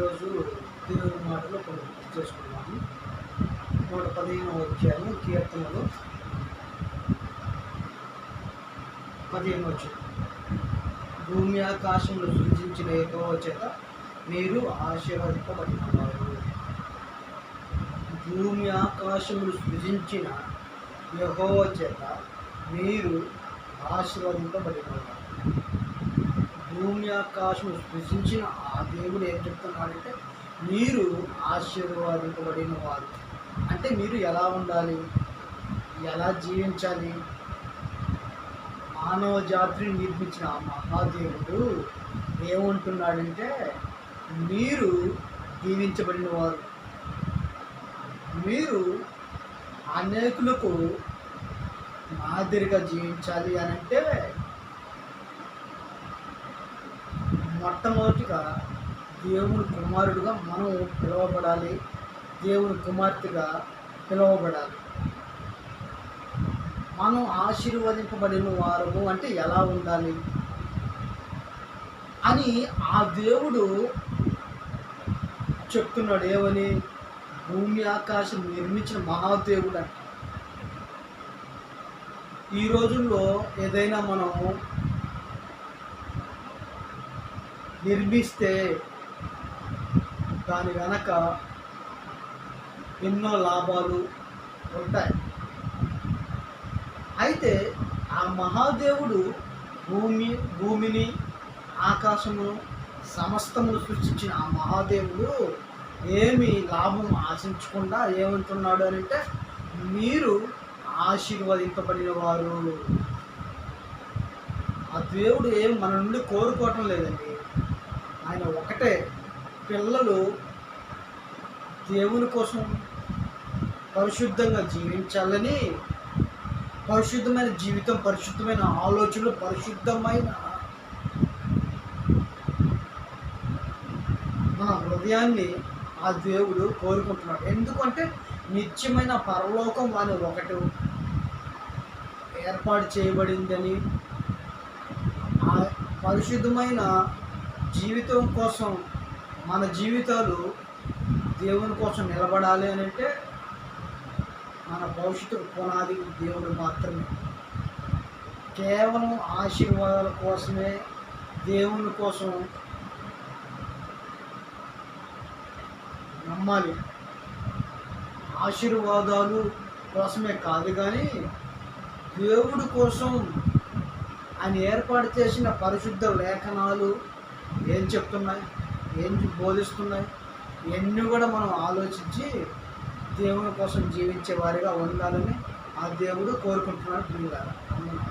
ఈరోజు దేవుని మాటలో కొన్ని గుర్తు చేసుకున్నాము నూట పదిహేను వచ్చాము కీర్తనలు. పదిహేను వచ్చాము భూమి ఆకాశంలో సృజించిన ఏకో చేత మీరు ఆశీర్వదింపబడినవారు. భూమి ఆకాశములు సృజించిన యహోవ చేత మీరు ఆశీర్వదింపబడినవారు. భూమి ఆకాశం సృష్టించిన ఆ దేవుడు ఏం చెప్తున్నాడంటే మీరు ఆశీర్వాదింపబడిన వారు అంటే మీరు ఎలా ఉండాలి? ఎలా జీవించాలి? మానవ జాతిని నిర్మించిన ఆ మహాదేవుడు ఏమంటున్నాడంటే మీరు దీవించబడిన వారు మీరు అనేకులకు మాదిరిగా జీవించాలి అని అంటే మొట్టమొదటిగా దేవుని కుమారుడుగా మనం పిలువబడాలి. దేవుని కుమార్తెగా పిలువబడాలి. మనం ఆశీర్వదింపబడిన వారము అంటే ఎలా ఉండాలి? అని ఆ దేవుడు చెప్తున్నాడు. ఏమని? భూమి ఆకాశం నిర్మించిన మహాదేవుడు అంట. ఈ రోజుల్లో ఏదైనా మనం నిర్మిస్తే దాని వెనక ఎన్నో లాభాలు ఉంటాయి. అయితే ఆ మహాదేవుడు భూమి భూమిని ఆకాశము సమస్తమును సృష్టించిన ఆ మహాదేవుడు ఏమి లాభం ఆశించకుండా ఏమంటున్నాడు అని అంటే మీరు ఆశీర్వదింపబడిన వారు ఆ దేవుడు ఏం మన నుండి కోరుకోవటం లేదండి. ఆయన ఒకటే పిల్లలు దేవుని కోసం పరిశుద్ధంగా జీవించాలని పరిశుద్ధమైన జీవితం పరిశుద్ధమైన ఆలోచనలు పరిశుద్ధమైన మన హృదయాన్ని ఆ దేవుడు కోరుకుంటున్నాడు. ఎందుకంటే నిత్యమైన పరలోకం అని ఒకటి ఏర్పాటు చేయబడిందని ఆ పరిశుద్ధమైన జీవితం కోసం మన జీవితాలు దేవుని కోసం నిలబడాలి అని అంటే మన భవిష్యత్తు పునాది దేవుడు మాత్రమే. కేవలం ఆశీర్వాదాల కోసమే దేవుని కోసం నమ్మాలి. ఆశీర్వాదాలు కోసమే కాదు కానీ దేవుడి కోసం ఆయన ఏర్పాటు చేసిన పరిశుద్ధ లేఖనాలు ఏం చెప్తున్నాయి ఏం బోధిస్తున్నాయి ఇవన్నీ కూడా మనం ఆలోచించి దేవుని కోసం జీవించే వారిగా ఉండాలని ఆ దేవుడు కోరుకుంటున్నాడు ప్రియులారా. అవునా?